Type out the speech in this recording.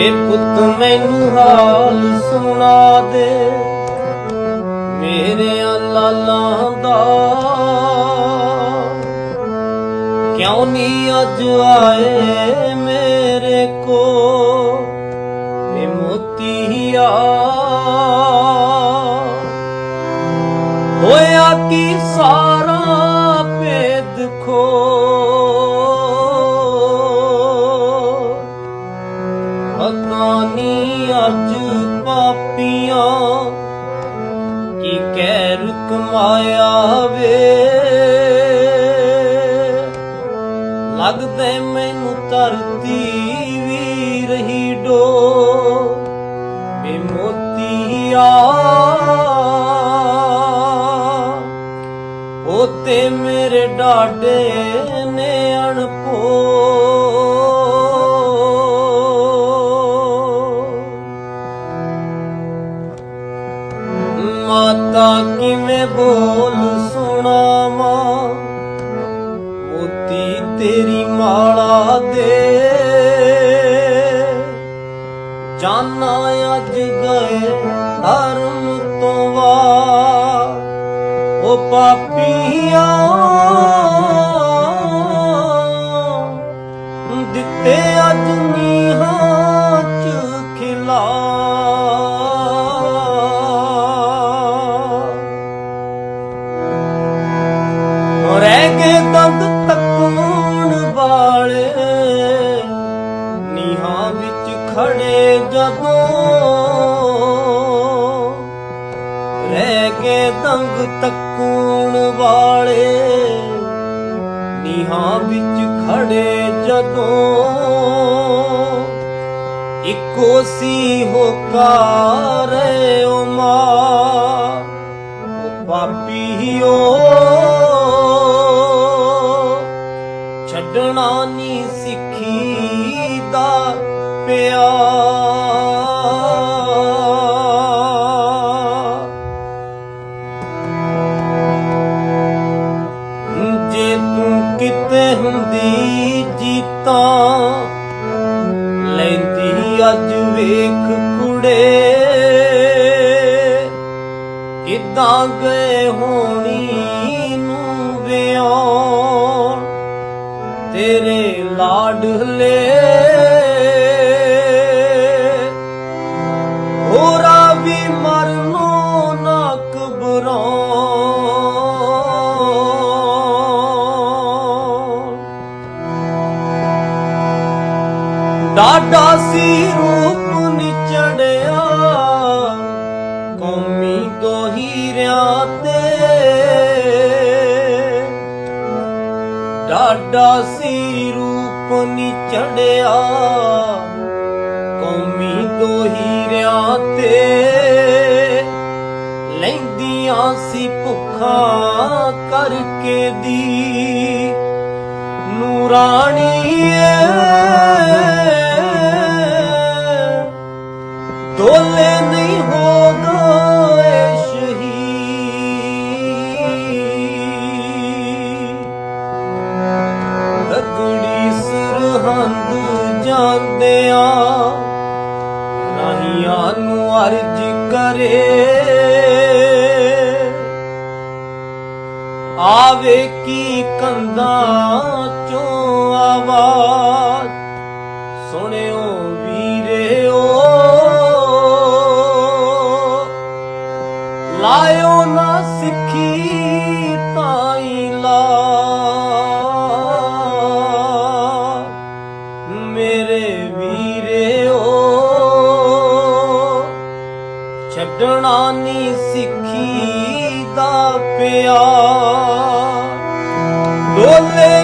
ਏ ਪੁੱਤ ਮੈਨੂੰ ਹਾਲ ਸੁਣਾ ਦੇ। ਮੇਰੇ ਲਾਲਾਂ ਦਾ ਕਿਉਂ ਨਹੀਂ ਅੱਜ ਆਏ ਮੇਰੇ ਕੋ ਏ ਮੋਤੀਆ। ਹੋਇਆ ਕੀ ਸਾਰਾ ਭੇਦ ਖੋ ਪਤਾ ਨੀ ਅੱਜ ਪਾਪੀਆਂ, ਕੀ ਕਹਿਰ ਕਮਾਇਆ ਵੇ? ਲੱਗਦੇ ਮੈਨੂੰ ਧਰਤੀ ਵੀ ਰਹੀ ਡੋ, ਵੇ ਮੋਤੀਆ ਪੋਤੇ ਮੇਰੇ ਡਾਡੇ ਨੇ ਅਣਪੋ ਕਿਵੇਂ ਬੋਲ ਸੁਣਾਵਾਂ? ਮੋਤੀ ਤੇਰੀ ਮਾਲਾ ਦੇ। ਜਾਨਾ ਅੱਜ ਗਏ ਧਰਮ ਤੋਂ ਵਾ ਉਹ ਪਾਪੀਆਂ ਵਾਲੇ ਨੀਹਾਂ ਵਿੱਚ ਖੜੇ ਜਦੋਂ ਰਹਿ ਗਏ ਦੰਗ ਤੱਕੂਣ ਵਾਲੇ ਨੀਹਾਂ ਵਿੱਚ ਖੜੇ ਜਦੋਂ ਇੱਕੋ ਸੀ ਹੋਕਾਰੇ ਓ ਮਾਂ ਉਹ ਓ ਛੱਡਣਾ ਨਹੀਂ ਸਿੱਖੀ ਦਾ ਪਿਆ ਜੇ ਤੂੰ ਕਿਤੇ ਹੁੰਦੀ ਜੀਤਾ, ਲੈਂਦੀ ਅੱਜ ਵੇਖ ਕੁੜੇ। ਕਿੱਦਾਂ ਗਏ ਹੋਣੀ ਨੂੰ ਵਿਆਹ? ਤੇਰੇ ਲਾਡਲੇ ਹੋਰਾ ਵੀ ਮਰਨੋਂ ਨਾ ਘਬਰਾਉਣ। ਡਾਡਾ ਸੀ ਰੂਪ ਨਿਚੜਿਆ ਡਾਡਾ ਸੀ ਰੂਪ ਨਿਚੜਿਆ ਕੌਮੀ ਦੋ ਹੀਰਿਆਂ ਤੇ ਲੈਂਦੀਆਂ ਸੀ ਭੁੱਖਾਂ ਕਰਕੇ ਦੀ। ਨੂਰਾਣੀ ਨੂਰਾਣੀਏ ਦੋਲੇ ਕਰੇ। ਆਵੇ ਕੀ ਕੰਦਾਂ ਚੋਂ ਆਵਾਜ਼ ਸੁਣੇ ਛੱਡਣਾ ਨਹੀਂ ਸਿੱਖੀ ਦਾ ਪਿਆ ਦੋਲੇ